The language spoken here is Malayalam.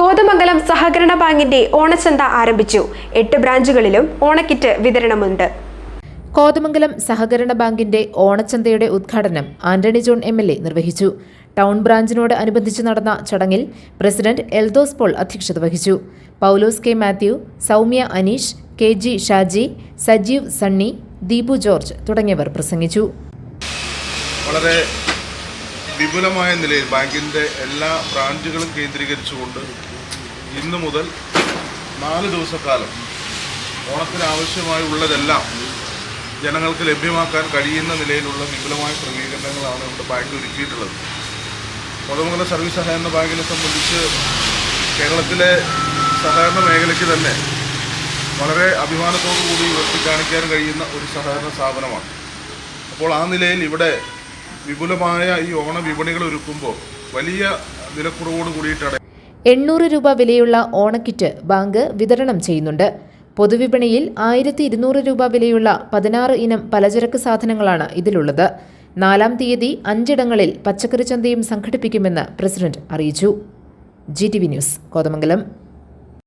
കോതമംഗലം സഹകരണ ബാങ്കിന്റെ ഓണച്ചന്ത ആരംഭിച്ചു. എട്ട് ബ്രാഞ്ചുകളിലും ഓണക്കിറ്റ് വിതരണമുണ്ട്. കോതമംഗലം സഹകരണ ബാങ്കിന്റെ ഓണച്ചന്തയുടെ ഉദ്ഘാടനം Antony John M L A നിർവഹിച്ചു. ടൗൺ ബ്രാഞ്ചിനോട് അനുബന്ധിച്ച് നടന്ന ചടങ്ങിൽ പ്രസിഡന്റ് എൽദോസ് പോൾ അധ്യക്ഷത വഹിച്ചു. Paulose K Mathew Soumya Aneesh K G Shaji Sajeev Sunny Deepu George തുടങ്ങിയവർ പ്രസംഗിച്ചു. വളരെ വിപുലമായ നിലയിൽ ബാങ്കിന്റെ എല്ലാ ബ്രാഞ്ചുകളും കേന്ദ്രീകരിച്ചുകൊണ്ട് ഇന്നു മുതൽ നാല് ദിവസക്കാലം ഓണത്തിന് ആവശ്യമായുള്ളതെല്ലാം ജനങ്ങൾക്ക് ലഭ്യമാക്കാൻ കഴിയുന്ന നിലയിലുള്ള വിപുലമായ ക്രമീകരണങ്ങളാണ് നമ്മുടെ ബാങ്ക് ഒരുക്കിയിട്ടുള്ളത്. കൊതമംഗല സർവീസ് സഹകരണ ബാങ്കിനെ സംബന്ധിച്ച് കേരളത്തിലെ സഹകരണ മേഖലയ്ക്ക് തന്നെ വളരെ അഭിമാനത്തോടു കൂടി ഉയർത്തി കാണിക്കാൻ കഴിയുന്ന ഒരു സഹകരണ സ്ഥാപനമാണ്. അപ്പോൾ ആ നിലയിൽ ഇവിടെ വിപുലമായ ഈ ഓണ വിപണികൾ ഒരുക്കുമ്പോൾ വലിയ വിലക്കുറവോട് കൂടിയിട്ടാണ് എണ്ണൂറ് രൂപ വിലയുള്ള ഓണക്കിറ്റ് ബാങ്ക് വിതരണം ചെയ്യുന്നുണ്ട്. പൊതുവിപണിയിൽ ആയിരത്തി ഇരുന്നൂറ് രൂപ വിലയുള്ള പതിനാറ് ഇനം പലചരക്ക് സാധനങ്ങളാണ് ഇതിലുള്ളത്. നാലാം തീയതി അഞ്ചിടങ്ങളിൽ പച്ചക്കറി ചന്തയും സംഘടിപ്പിക്കുമെന്ന് പ്രസിഡന്റ് അറിയിച്ചു. G T V news Kothamangalam.